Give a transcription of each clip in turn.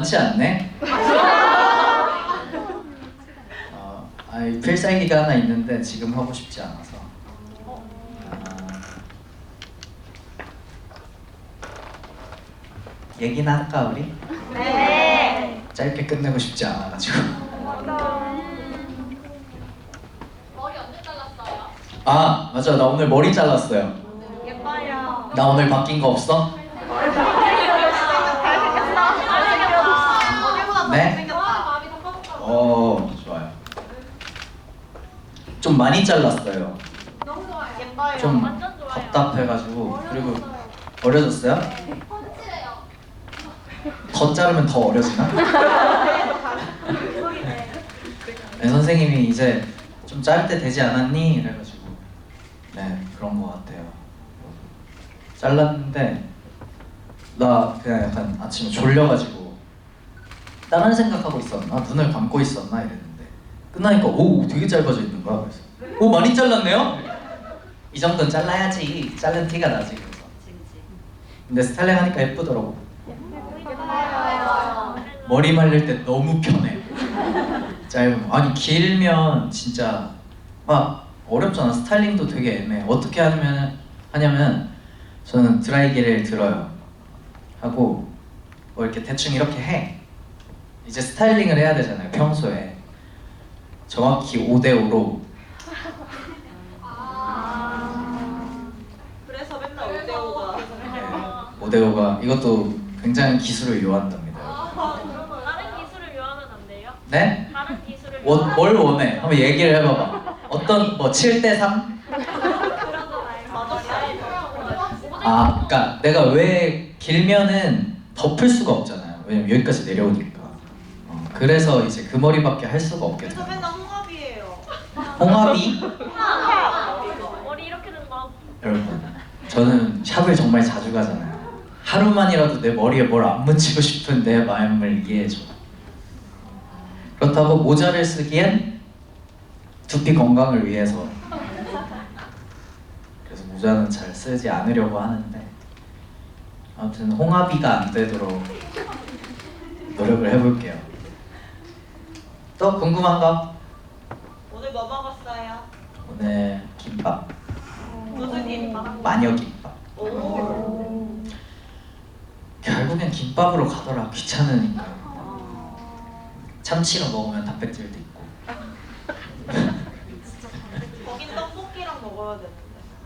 많지 않네? 어, 아이, 필살기가 하나 있는데 지금 하고 싶지 않아서 아, 얘기나 할까 우리? 네. 짧게 끝내고 싶지 않아가지고 머리 언제 잘랐어요? 아 맞아 나 오늘 머리 잘랐어요 예뻐요. 나 오늘 바뀐 거 없어? 네? 더 커졌다. 어 좋아요 좀 많이 잘랐어요 너무 좋아요. 예뻐요. 좀 완전 좋아요. 답답해가지고 그리고 어려졌어요? 펀치래요. 더 자르면 더 어려지나? 네, 선생님이 이제 좀 짧을 때 되지 않았니? 이래가지고 네 그런 거 같아요 잘랐는데 나 그냥 약간 아침에 졸려가지고 다른 생각하고 있었나? 눈을 감고 있었나? 이랬는데 끝나니까 오 되게 짧아져 있는 거야 그래서 오 많이 잘랐네요? 이 정도는 잘라야지 자른 티가 나지 그래서 근데 스타일링 하니까 예쁘더라고. 머리 말릴 때 너무 편해. 짧으면 아니 길면 진짜 막 어렵잖아. 스타일링도 되게 애매해. 어떻게 하면 하냐면 저는 드라이기를 들어요. 하고 뭐 이렇게 대충 이렇게 해. 이제 스타일링을 해야 되잖아요. 평소에 정확히 5대 5로 그래서 맨날 오대오가 5대 5가 이것도 굉장히 기술을 요한답니다. 다른 기술을 요하면 안 돼요? 네? 다른 기술을 원, 뭘 원해? 한번 얘기를 해봐봐. 어떤 뭐 7대 3? 아, 그러니까 내가 왜 길면은 덮을 수가 없잖아요. 왜냐면 여기까지 내려오니까. 어, 그래서 이제 그 머리밖에 할 수가 없게 그래서 돼요. 맨날 홍합이에요. 홍합이 머리 이렇게 된다. 여러분, 저는 샵을 정말 자주 가잖아요. 하루만이라도 내 머리에 뭘 안 묻히고 싶은 내 마음을 이해해줘. 그렇다고 모자를 쓰기엔 두피 건강을 위해서. 그래서 모자는 잘 쓰지 않으려고 하는데 아무튼 홍합이가 안 되도록 노력을 해볼게요. 또 궁금한 거? 오늘 뭐 먹었어요? 오늘 김밥, 무슨 김밥? 마녀 김밥. 오. 결국엔 김밥으로 가더라 귀찮으니까 참치로 먹으면 단백질도 있고 거긴 떡볶이랑 먹어야 되는데.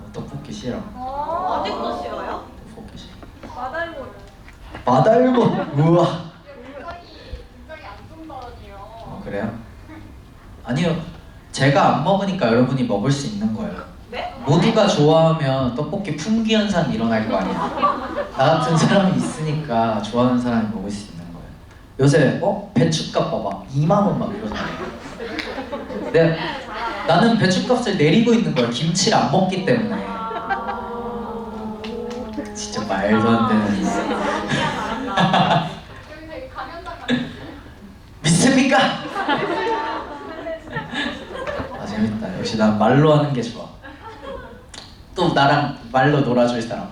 어, 떡볶이 싫어 아직도 싫어요? 떡볶이 싫어 마달몰. 마달몬 우와 굉장히 안 좋더라고요. 어, 그래요? 아니요. 제가 안 먹으니까 여러분이 먹을 수 있는 거예요. 네? 모두가 좋아하면 떡볶이 품귀 현상 일어날 거 아니야 나 같은 사람이 있으니까 좋아하는 사람이 먹을 수 있는 거예요. 요새 어? 배추값 봐봐. 2만 원막 이러잖아요. 내, 나는 배추값을 내리고 있는 거야 김치를 안 먹기 때문에. 진짜 말도 안 되는 같아. 믿습니까? 역시 난 말로 하는 게 좋아 또 나랑 말로 놀아줄 사람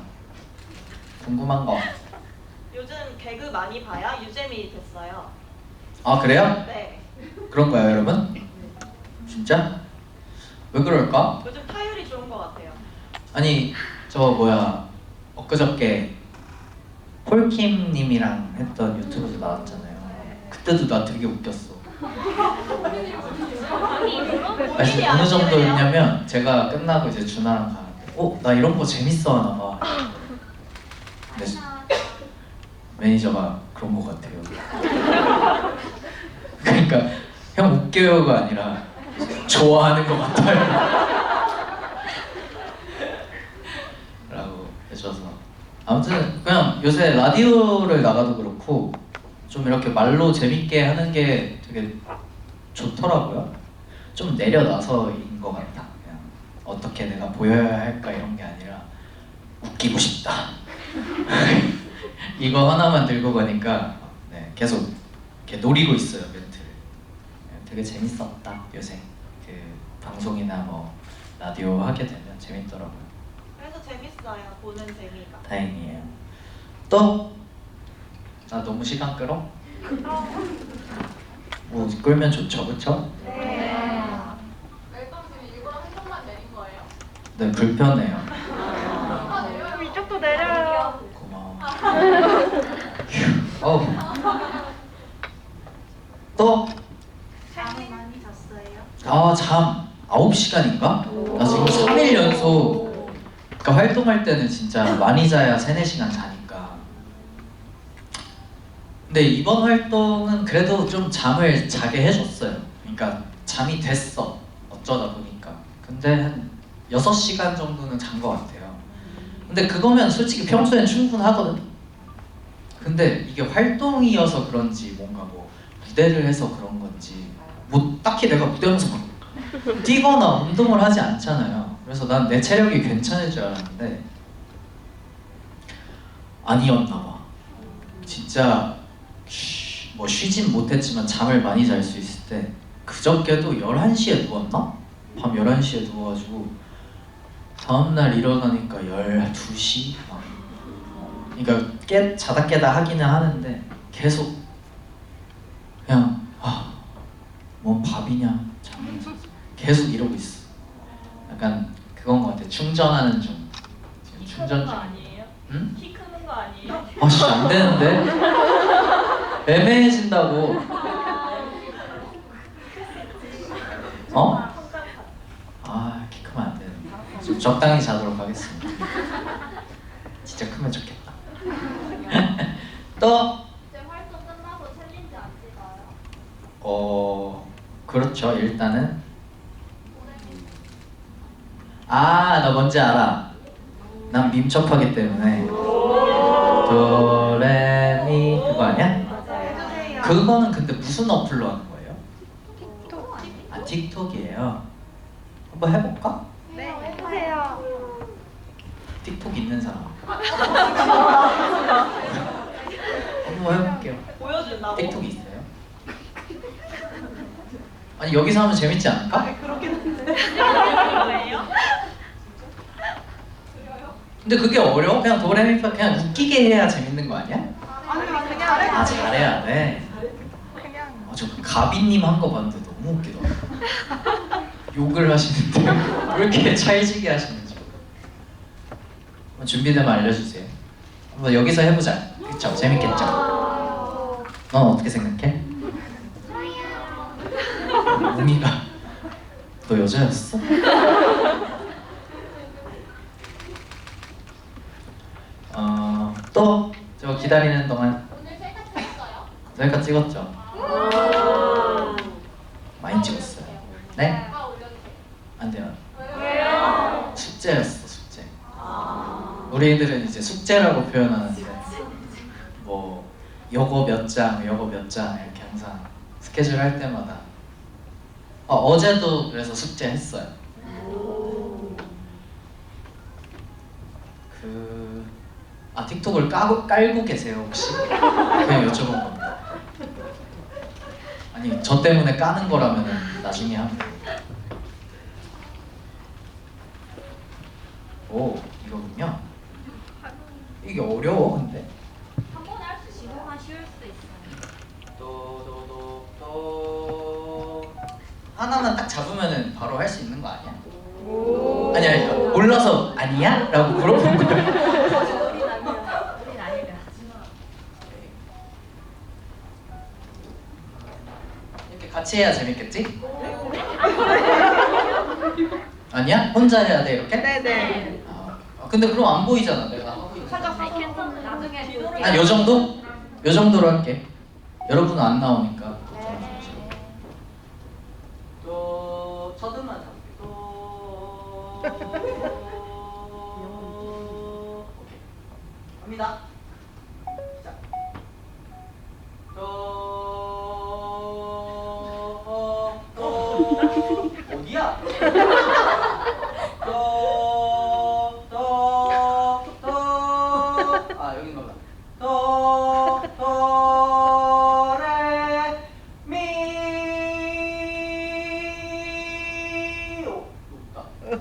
궁금한 거 요즘 개그 많이 봐야 유잼이 됐어요. 아 그래요? 네. 그런가요 여러분? 진짜? 왜 그럴까? 요즘 타율이 좋은 것 같아요. 아니 저 뭐야 엊그저께 폴킴님이랑 했던 유튜브에서 나왔잖아요 그때도 나 되게 웃겼어 아니 어느 정도였냐면 제가 끝나고 이제 준하랑 가는데 어? 나 이런 거 재밌어 하나 봐. 근데 매니저가 그런 거 같아요. 그러니까 형 웃겨요가 아니라 좋아하는 거 같아요. 라고 해줘서. 아무튼 그냥 요새 라디오를 나가도 그렇고 좀 이렇게 말로 재밌게 하는 게 되게 좋더라고요 좀 내려놔서인 것 같다 그냥 어떻게 내가 보여야 할까 이런 게 아니라 웃기고 싶다 이거 하나만 들고 가니까 네, 계속 이렇게 노리고 있어요 멘트를 네, 되게 재밌었다 요새 그 방송이나 뭐 라디오 하게 되면 재밌더라고요 그래서 재밌어요. 보는 재미가. 다행이에요 또? 나 너무 시간 끌어? 뭐 끌면 좋죠, 그렇죠? 멜빵 지금 일부러 한 손만 내린 거예요? 네, 불편해요. 이쪽도 내려요. 고마워. 어. 또? 잠이 많이 잤어요? 아, 잠 9시간인가? 나 지금 3일 연속 그러니까 활동할 때는 진짜 많이 자야 3, 4시간 자니까 근데 이번 활동은 그래도 좀 잠을 자게 해줬어요 그러니까 잠이 됐어 어쩌다 보니까 근데 한 6시간 정도는 잔 것 같아요 근데 그거면 솔직히 평소엔 충분하거든 근데 이게 활동이어서 그런지 뭔가 뭐 무대를 해서 그런 건지 뭐 딱히 내가 무대하면서 막 뛰거나 운동을 하지 않잖아요. 그래서 난 내 체력이 괜찮을 줄 알았는데 아니었나 봐. 진짜 쉬, 뭐 쉬진 못했지만 잠을 많이 잘 수 있을 때 그저께도 11시에 누웠나? 밤 11시에 누워가지고 다음날 일어나니까 12시? 막. 그러니까 깨, 자다 깨다 하기는 하는데 계속 그냥 아, 뭔 밥이냐 잠이 계속 이러고 있어. 약간 그건 것 같아. 충전하는 중. 충전 중. 아니에요? 응? 키 크는 거 아니에요? 아씨 안 되는데. 애매해진다고. 어? 아, 키 크면 안 되는데. 좀 적당히 자도록 하겠습니다. 진짜 크면 좋겠다. 또 이제 활동 끝나고 챌린지 안 찍어요? 어, 그렇죠. 일단은 아, 나 뭔지 알아. 난 민첩하기 때문에 도레미 그거 아니야? 해주세요. 그거는 근데 무슨 어플로 하는 거예요? 아, 틱톡이에요. 한번 해볼까? 틱톡 있는 사람. 한번 해볼게요. 보여준다고? 틱톡 있어요? 아니 여기서 하면 재밌지 않을까? 그렇긴 한데. 뭐예요? 근데 그게 어려워? 그냥 도레미파 그냥 웃기게 해야 재밌는 거 아니야? 아니, 그냥 아 잘해야 돼. 그냥. 아, 저 가비님 한 거 봤는데 너무 웃기더라. 욕을 하시는데 왜 이렇게 찰지게 하시는지. 한번 준비되면 알려주세요. 한번 여기서 해보자. 그쵸? 재밌겠죠? 넌 어떻게 생각해? 웅이가 너 여자였어? 어, 또 저 기다리는 동안 오늘 셀카 찍었어요? 셀카 찍었죠? 많이 찍었어요. 네? 안 돼요. 왜요? 숙제였어 숙제. 우리들은 이제 숙제라고 표현하는데 뭐 요거 몇 장, 요거 몇 장 이렇게 항상 스케줄 할 때마다 어, 어제도 그래서 숙제 했어요. 그... 아 틱톡을 까고, 깔고 계세요 혹시? 그냥 여쭤본 겁니다. 아니 저 때문에 까는 거라면 나중에 하면. 오. 이게 어려워 근데. 한 번에 할 수? 지도가 쉬울 수도 있어요. 또또또또 하나만 딱 잡으면은 바로 할 수 있는 거 아니야? 아니야, 아니야. 몰라서 아니야? 라고 물어본 거야. 우린 아니래. 이렇게 같이 해야 재밌겠지? 아니야? 혼자 해야 돼 이렇게? 네네. 아, 아, 근데 그럼 안 보이잖아 내가 하고 있는 거. 살짝. 한 요 정도? 요 정도로 할게. 여러분은 안 나오니까. 오케이. 갑니다. 시작. 또.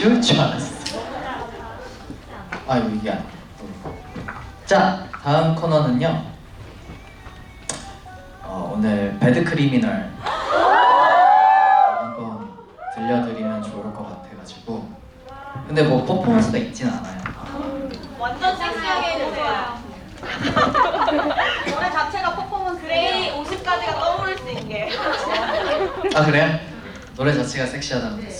쉬울 줄 알았어. 아 이게 아니야. 자 다음 코너는요. 어, 오늘 배드 크리미널 한번 들려드리면 좋을 것 같아가지고. 근데 뭐 퍼포먼스가 있진 않아요. 완전 섹시하게 해주세요. 노래 자체가 퍼포먼스. 그레이 50까지가 떠오를 수 있게. 아 그래요? 노래 자체가 섹시하다는 거 있습니다. 네.